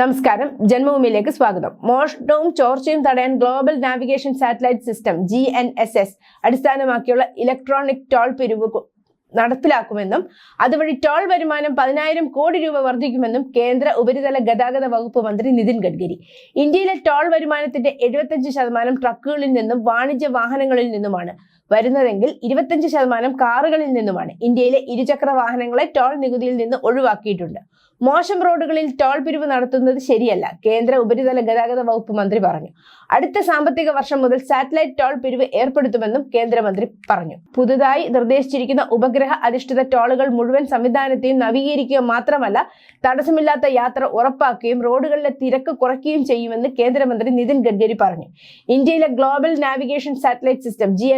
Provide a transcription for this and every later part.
നമസ്കാരം. ജന്മഭൂമിയിലേക്ക് സ്വാഗതം. മോഷണവും ചോർച്ചയും തടയാൻ global navigation satellite system G N S S അടിസ്ഥാനമാക്കിയുള്ള ഇലക്ട്രോണിക് ടോൾ പിരിവ് നടപ്പിലാക്കുമെന്നും അതുവഴി ടോൾ വരുമാനം പതിനായിരം കോടി രൂപ വർദ്ധിക്കുമെന്നും കേന്ദ്ര ഉപരിതല ഗതാഗത വകുപ്പ് മന്ത്രി നിതിൻ ഗഡ്കരി. ഇന്ത്യയിലെ ടോൾ വരുമാനത്തിന്റെ എഴുപത്തഞ്ച് ശതമാനം ട്രക്കുകളിൽ നിന്നും വാണിജ്യ വാഹനങ്ങളിൽ നിന്നുമാണ്. വരുന്നതെങ്കിൽ ഇരുപത്തഞ്ച് ശതമാനം കാറുകളിൽ നിന്നുമാണ്. ഇന്ത്യയിലെ ഇരുചക്ര വാഹനങ്ങളെ ടോൾ നികുതിയിൽ നിന്ന് ഒഴിവാക്കിയിട്ടുണ്ട്. മോശം റോഡുകളിൽ ടോൾ പിരിവ് നടത്തുന്നത് ശരിയല്ല. കേന്ദ്ര ഉപരിതല ഗതാഗത വകുപ്പ് മന്ത്രി പറഞ്ഞു. അടുത്ത സാമ്പത്തിക വർഷം മുതൽ സാറ്റലൈറ്റ് ടോൾ പിരിവ് ഏർപ്പെടുത്തുമെന്നും കേന്ദ്രമന്ത്രി പറഞ്ഞു. പുതുതായി നിർദ്ദേശിച്ചിരിക്കുന്ന ഉപഗ്രഹ അധിഷ്ഠിത ടോളുകൾ മുഴുവൻ സംവിധാനത്തെയും നവീകരിക്കുക മാത്രമല്ല തടസ്സമില്ലാത്ത യാത്ര ഉറപ്പാക്കുകയും റോഡുകളിലെ തിരക്ക് കുറയ്ക്കുകയും ചെയ്യുമെന്ന് കേന്ദ്രമന്ത്രി നിതിൻ ഗഡ്കരി പറഞ്ഞു. ഇന്ത്യയിലെ global navigation satellite system G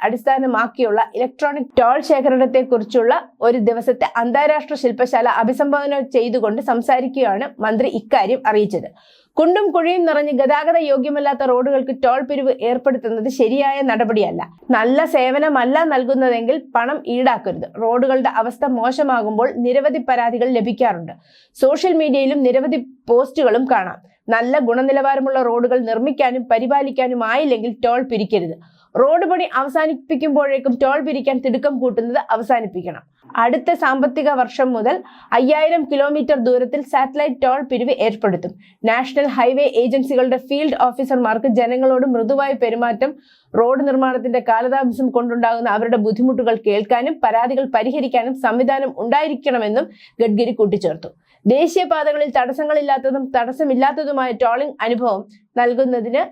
അടിസ്ഥാനമാക്കിയുള്ള ഇലക്ട്രോണിക് ടോൾ ശേഖരണത്തെക്കുറിച്ചുള്ള ഒരു ദിവസത്തെ അന്താരാഷ്ട്ര ശില്പശാല അഭിസംബോധന ചെയ്തുകൊണ്ട് സംസാരിക്കുകയാണ് മന്ത്രി ഇക്കാര്യം അറിയിച്ചത്. കുണ്ടും കുഴിയും നിറഞ്ഞ് ഗതാഗത യോഗ്യമല്ലാത്ത റോഡുകൾക്ക് ടോൾ പിരിവ് ഏർപ്പെടുത്തുന്നത് ശരിയായ നടപടിയല്ല. നല്ല സേവനമല്ല നൽകുന്നതെങ്കിൽ പണം ഈടാക്കരുത്. റോഡുകളുടെ അവസ്ഥ മോശമാകുമ്പോൾ നിരവധി പരാതികൾ ലഭിക്കാറുണ്ട്. സോഷ്യൽ മീഡിയയിലും നിരവധി പോസ്റ്റുകളും കാണാം. നല്ല ഗുണനിലവാരമുള്ള റോഡുകൾ നിർമ്മിക്കാനും പരിപാലിക്കാനും ആയില്ലെങ്കിൽ ടോൾ പിരിക്കരുത്. റോഡ് പണി അവസാനിപ്പിക്കുമ്പോഴേക്കും ടോൾ പിരിക്കാൻ തിടുക്കം കൂട്ടുന്നത് അവസാനിപ്പിക്കണം. അടുത്ത സാമ്പത്തിക വർഷം മുതൽ അയ്യായിരം കിലോമീറ്റർ ദൂരത്തിൽ സാറ്റലൈറ്റ് ടോൾ പിരിവ് ഏർപ്പെടുത്തും. നാഷണൽ ഹൈവേ ഏജൻസികളുടെ ഫീൽഡ് ഓഫീസർമാർക്ക് ജനങ്ങളോട് മൃദുവായ പെരുമാറ്റം റോഡ് നിർമ്മാണത്തിന്റെ കാലതാമസം കൊണ്ടുണ്ടാകുന്ന അവരുടെ ബുദ്ധിമുട്ടുകൾ കേൾക്കാനും പരാതികൾ പരിഹരിക്കാനും സംവിധാനം ഉണ്ടായിരിക്കണമെന്നും ഗഡ്കരി കൂട്ടിച്ചേർത്തു. ദേശീയപാതകളിൽ തടസ്സങ്ങളില്ലാത്തതും തടസ്സമില്ലാത്തതുമായ ടോളിംഗ് അനുഭവം നൽകുന്നതിന്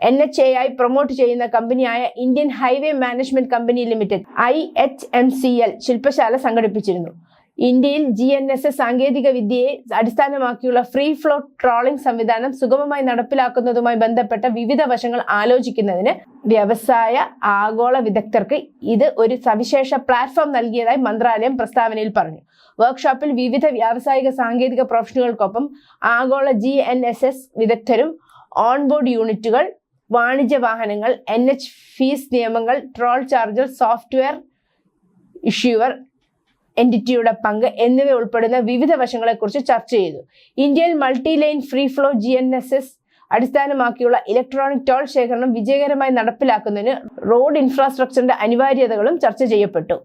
എൻ എച്ച് എ ആയി പ്രൊമോട്ട് ചെയ്യുന്ന കമ്പനിയായ Indian highway management company limited I H M C L ശില്പശാല സംഘടിപ്പിച്ചിരുന്നു. ഇന്ത്യയിൽ ജി എൻ എസ് എസ് സാങ്കേതിക വിദ്യയെ അടിസ്ഥാനമാക്കിയുള്ള ഫ്രീ ഫ്ലോ ട്രോളിംഗ് സംവിധാനം സുഗമമായി നടപ്പിലാക്കുന്നതുമായി ബന്ധപ്പെട്ട വിവിധ വശങ്ങൾ ആലോചിക്കുന്നതിന് വ്യവസായ ആഗോള വിദഗ്ധർക്ക് ഇത് ഒരു സവിശേഷ പ്ലാറ്റ്ഫോം നൽകിയതായി മന്ത്രാലയം പ്രസ്താവനയിൽ പറഞ്ഞു. വർക്ക്ഷോപ്പിൽ വിവിധ വ്യാവസായിക സാങ്കേതിക പ്രൊഫഷണലുകൾക്കൊപ്പം ആഗോള ജി എൻ എസ് എസ് വിദഗ്ധരും ഓൺബോർഡ് യൂണിറ്റുകൾ വാണിജ്യ വാഹനങ്ങൾ എൻ എച്ച് ഫീസ് നിയമങ്ങൾ ട്രോൾ ചാർജർ സോഫ്റ്റ്വെയർ ഇഷ്യൂവർ എന്റിറ്റിയുടെ പങ്ക് എന്നിവ ഉൾപ്പെടുന്ന വിവിധ വശങ്ങളെക്കുറിച്ച് ചർച്ച ചെയ്തു. ഇന്ത്യയിൽ multi lane free flow G N S S അടിസ്ഥാനമാക്കിയുള്ള ഇലക്ട്രോണിക് ടോൾ ശേഖരണം വിജയകരമായി നടപ്പിലാക്കുന്നതിന് റോഡ് ഇൻഫ്രാസ്ട്രക്ചറിന്റെ അനിവാര്യതകളും ചർച്ച ചെയ്യപ്പെട്ടു.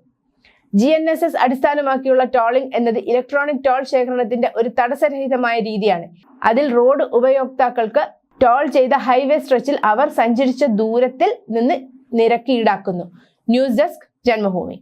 ജി എൻ എസ് എസ് അടിസ്ഥാനമാക്കിയുള്ള ടോളിംഗ് എന്നത് ഇലക്ട്രോണിക് ടോൾ ശേഖരണത്തിന്റെ ഒരു തടസ്സരഹിതമായ രീതിയാണ്. അതിൽ റോഡ് ഉപയോക്താക്കൾക്ക് ടോൾ ചെയ്ത ഹൈവേ സ്ട്രെച്ചിൽ അവർ സഞ്ചരിച്ച ദൂരത്തിൽ നിന്ന് നിരക്കി ഈടാക്കുന്നു. News desk Janmabhumi.